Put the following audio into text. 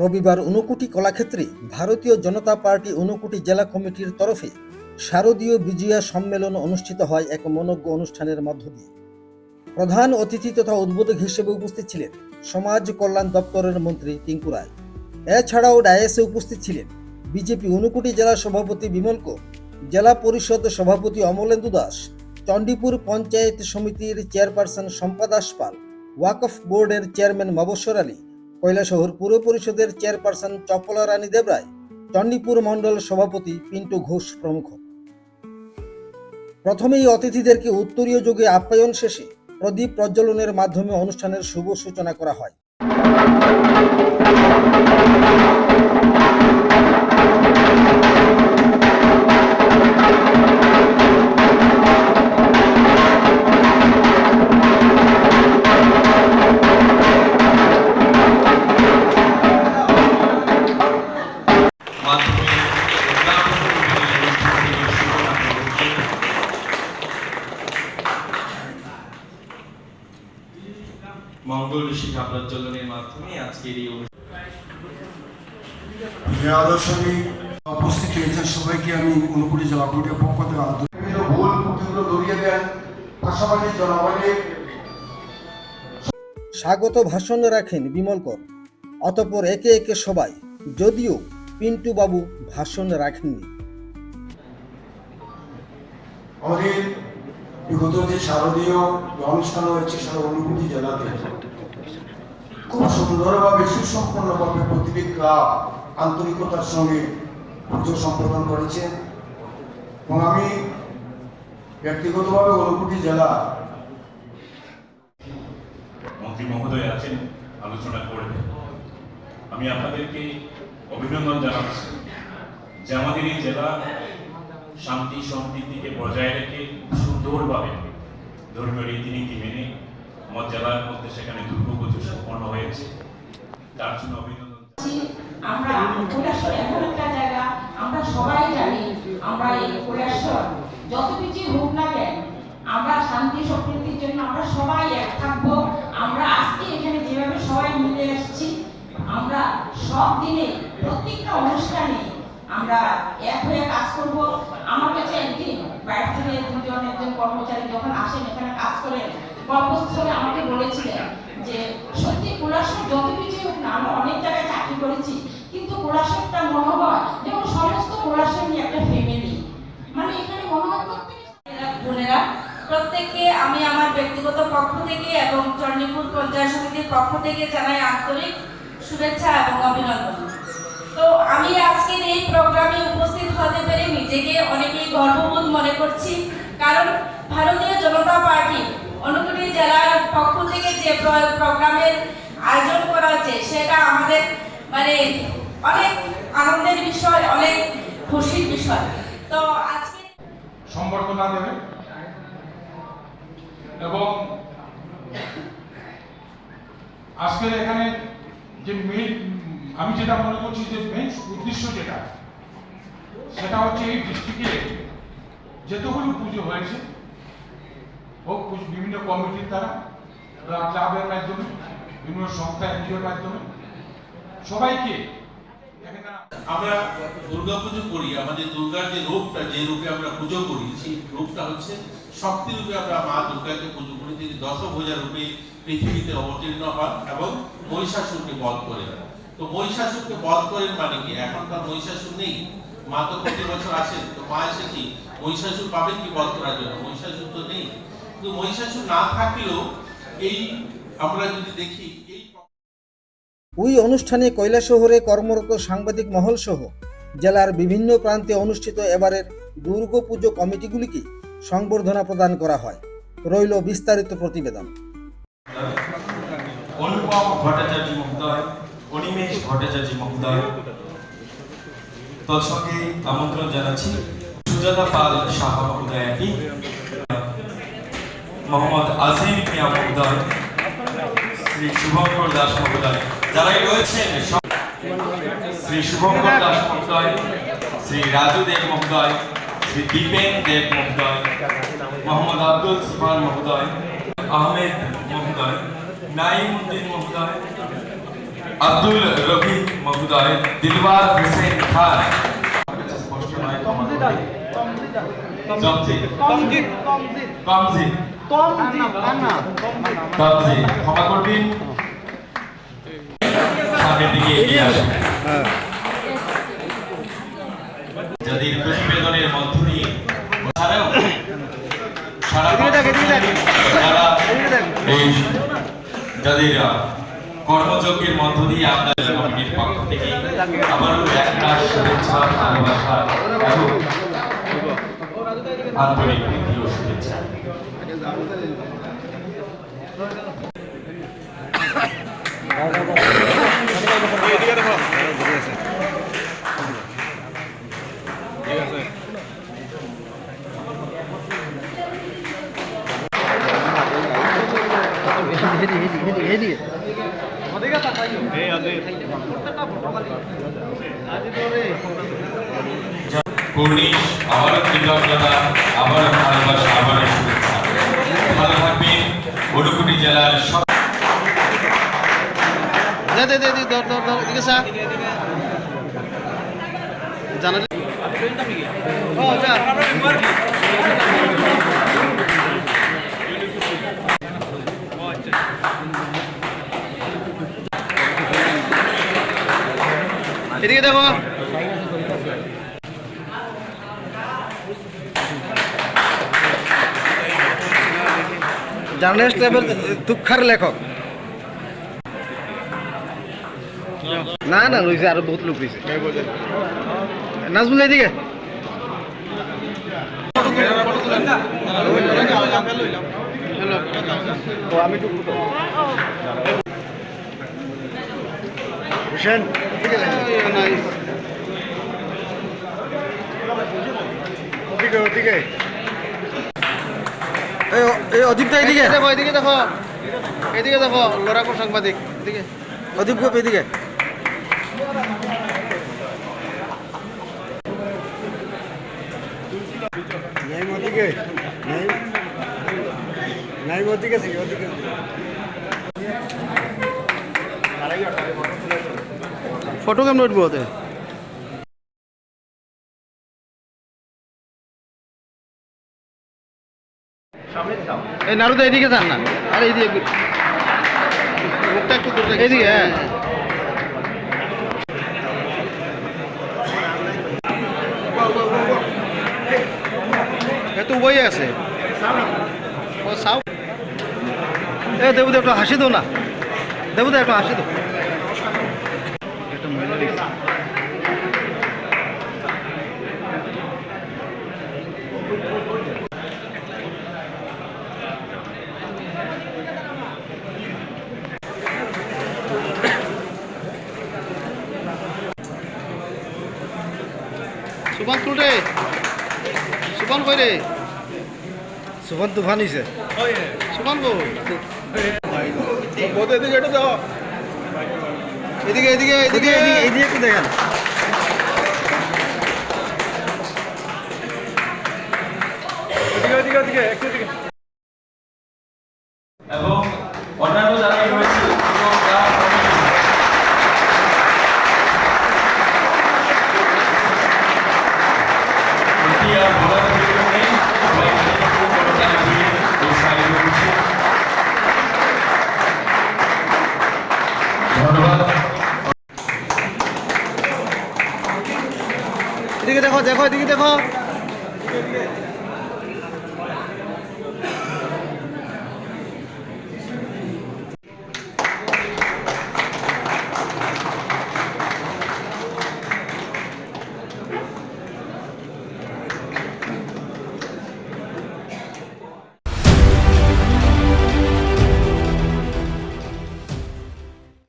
রবিবার ঊনকোটি কলাক্ষেত্রে ভারতীয় জনতা পার্টি ঊনকোটি জেলা কমিটির তরফে শারদীয় বিজয়া সম্মেলন অনুষ্ঠিত হয় এক মনজ্ঞ অনুষ্ঠানের মধ্য দিয়ে। প্রধান অতিথি তথা উদ্বোধক হিসেবে উপস্থিত ছিলেন সমাজ কল্যাণ দপ্তরের মন্ত্রী টিঙ্কু রায়। এছাড়াও ডায়াসে উপস্থিত ছিলেন বিজেপি ঊনকোটি জেলা সভাপতি বিমল জেলা পরিষদ সভাপতি অমলেন্দু দাস, চণ্ডীপুর পঞ্চায়েত সমিতির চেয়ারপারসন শম্পা দাস পাল, ওয়াকফ বোর্ডের চেয়ারম্যান মবস্বর আলী কৈলাসহর পুর পরিষদের চেয়ারপারসন চপলা রানী দেবরায়, চণ্ডীপুর মণ্ডল সভাপতি পিন্টু ঘোষ প্রমুখ। প্রথমেই অতিথিদেরকে উত্তরীয় যুগে আপ্যায়ন শেষে প্রদীপ প্রজ্বলনের মাধ্যমে অনুষ্ঠানের শুভ সূচনা করা হয়। মঙ্গল শিখা প্রজ্বলনের মাধ্যমে আজকের এই অনুষ্ঠান উপস্থিত হয়েছেন সবাইকে আমি অনুকূলী জেলা কমিটির পক্ষ থেকে বিভিন্ন ভুল ত্রুটিগুলো ধরিয়ে দেন পাশাপাশি জনগণের স্বাগত ভাষণ রাখেন বিমল কর অতঃপর একে একে সবাই যদিও পিন্টু বাবু ভাষণ রাখেননি। আমাদের বিগত যে শারদীয় অনুষ্ঠান হয়েছে সারা অনুকূলী জেলাতে। খুব সুন্দরভাবে সুসম্পন্নভাবে প্রতিটি ক্লাব আন্তরিকতার সঙ্গে পুজো সম্পাদন করেছে। এবং আমি ব্যক্তিগতভাবে অনুকূটি জেলা মন্ত্রী মহোদয় আছেন, আলোচনা করবেন। আমি আপনাদেরকে অভিনন্দন জানাচ্ছি যে আমাদের এই জেলা শান্তি সম্প্রীতিকে বজায় রেখে সুন্দরভাবে ধর্মীয় রীতিনীতি মেনে আমার জেলার মধ্যে সেখানে দুর্গাপুজো সম্পন্ন হয়েছে। তার জন্য অভিনন্দন আমরা কৈলাসর এমন একটা জায়গা, আমরা সবাই জানি আমরা এই কৈলাসর, যত কিছু হোক না কেন, আমরা শান্তি সম্প্রীতির জন্য আমরা সবাই এক থাকব। আমরা আজকে এখানে যেভাবে সবাই মিলে এসেছি, আমরা সব দিনে, প্রত্যেকটা অনুষ্ঠানে আমরা এক হয়ে কাজ করব। আমার কাছে একদিন বাইরে থেকে দুজন একজন কর্মচারী যখন আসেন, এখানে কাজ করেন, কর্মস্থলে আমাকে বলেছিলেন যে, সত্যি কৈলাসর যত কিছু হোক না, আমরা অনেক জায়গায় চাকরি করেছি, কিন্তু কৈলাসরটা মনে হয় যেমন সমস্ত কৈলাসর নিয়ে একটা ফ্যামিলি মানে এখানে মনে হয় বোনেরা, প্রত্যেককে আমি আমার ব্যক্তিগত পক্ষ থেকে এবং চণ্ডীপুর পঞ্চায়েত সমিতির পক্ষ থেকে জানাই আন্তরিক শুভেচ্ছা এবং অভিনন্দন। তো আমি আজকের এই প্রোগ্রামে উপস্থিত হতে পেরে নিজেকে অনেকেই গর্ববোধ মনে করছি। কারণ ভারতীয় জনতা পার্টি অনুকূলী জেলার পক্ষ থেকে যে প্রোগ্রামের আয়োজন করা হচ্ছে, সেটা আমাদের মানে অনেক আনন্দের বিষয়, অনেক খুশির বিষয়। তো আজকে সম্বর্ধনা দেবে এবং আজকের এখানে যে আমি যেটা মনে করছি যে মেইন উদ্দেশ্য যেটা, সেটা হচ্ছে এই ডিস্ট্রিক্টে যেতগুলো পুজো হয়েছে, হোক বিভিন্ন কমিটির দ্বারা ক্লাবের মাধ্যমে, বিভিন্ন সংস্থা, এনজিওর মাধ্যমে, সবাইকে আমরা দুর্গা পুজো করি, আমাদের দুর্গার যে রূপটা, যে রূপে আমরা পুজো করি, সেই রূপটা হচ্ছে শক্তি রূপে আমরা মা দুর্গাকে পুজো করি, তিনি দশভূজা রূপে পৃথিবীতে অবতীর্ণ হন এবং বৈশাখ মহিষাসুরকে বধ করে তো মহিষাসুরকে বধ করেন মানে কি? এখনকার মহিষাসুর নেই। মা তো প্রতি বছর আসেন। তো মা এসে কি? মহিষাসুর পাবেন কি বধ করার জন্য? মহিষাসুর তো নেই। কিন্তু মহিষাসুর না থাকলেও এই আমরা যদি দেখি ওই অনুষ্ঠানে কৈলাসহরে কর্মরত সাংবাদিক মহল সহ জেলার বিভিন্ন প্রান্তে অনুষ্ঠিত এবারের দুর্গাপুজো কমিটিগুলিকে সংবর্ধনা প্রদান করা হয়। রইল বিস্তারিত প্রতিবেদন। অনুপম ভট্টাচার্য মহোদয় অনিমেষ ভট্টাচার্য মহোদয়। তৎসঙ্গে আমন্ত্রণ জানাচ্ছি সুজাতা পাল সাহা মহোদয়াকে মোহাম্মদ আজিম মিয়া মহোদয়, শ্রী শুভঙ্কর দাস মহোদয়। যারাই রয়েছেন শ্রী শুভঙ্কর দাস মহোদয়, শ্রী রাজু দেব মহোদয়, শ্রী দীপেন দেব মহোদয়, মোহাম্মদ আব্দুল সুফান মহোদয়, আহমেদ মহোদয়, নাইমুদ্দিন মহোদয় আব্দুল রফিক মহোদয় দিলওয়ার হোসেন খান। স্পষ্ট নয় জমজিৎ কমজিৎ কমজিৎ। কমজিৎ। ক্ষমা করবেন? সামনের দিকে এগিয়ে আসুন। যাদের প্রতিবেদনের মধ্য দিয়ে ছাড়াও সারা বাংলাদেশে যারা এই যাদের কর্মযজ্ঞের মধ্য দিয়ে আপনাদের কমিটির পক্ষ থেকে আবারও একটা শুভেচ্ছা, ভালোবাসা এবং আন্তরিক ও শুভেচ্ছা। পূর্ণিশ আবারও কৃতজ্ঞতা আবারও ভালোবাসা আবারও শুভেচ্ছা ভালো থাকবেন ঊনকোটি জেলার সব দে দে দে দে ধর ধর ধর এদিকে জানালে ও যা এদিকে দেখো। জার্নালিস্ট লেভেল দুঃখার লেখক। না না রয়েছে আরও বহুত লোক রয়েছে নাজমুল এদিকে। হোসেন। ওদিকে ওদিকে। এই এই অদীপ এদিকে। দেখো এদিকে দেখো। এদিকে দেখো সাংবাদিক। এদিকে। অদীপ গোপ এদিকে। নাই ওদিকে। নাই নাই ওদিকে ওদিকে। ফটো কেমন উঠবো ওতে এই নারুদা এদিকে যান না। আরে এইদিকে মুখটা একটু এদিকে হ্যাঁ। এ তো বই আছে। ও সাউ এ দেবুদা একটু হাসি দাও না। দেবুদা একটু হাসি দাও সুবান তুলরে সুবন কই রে সুমন তুফান হইছে সুবন গো এদিকে এদিকে এদিকে এদিকে এদিকে। এদিকে একটু দেখেন। এবং দেখো এদিকে দেখো